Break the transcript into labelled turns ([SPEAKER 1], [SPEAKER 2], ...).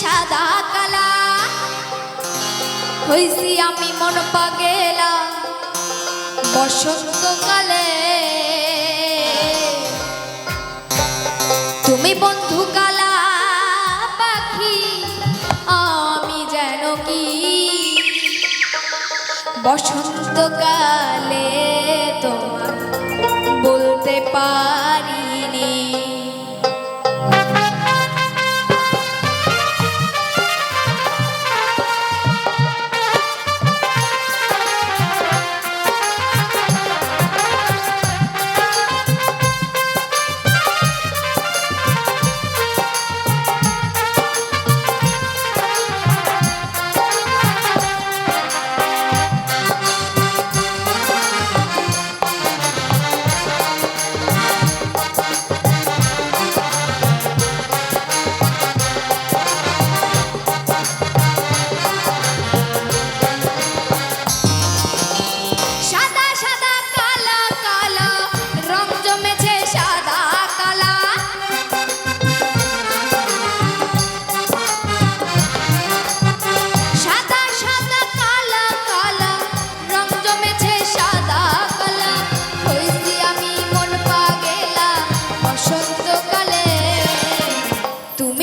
[SPEAKER 1] সাদা কালা। হইছি আমি মন পাগেলা বসন্তকালে। তুমি বন্ধু কালা পাখি, আমি যেন কি? বসন্তকালে তোমার বলতে পারিনি।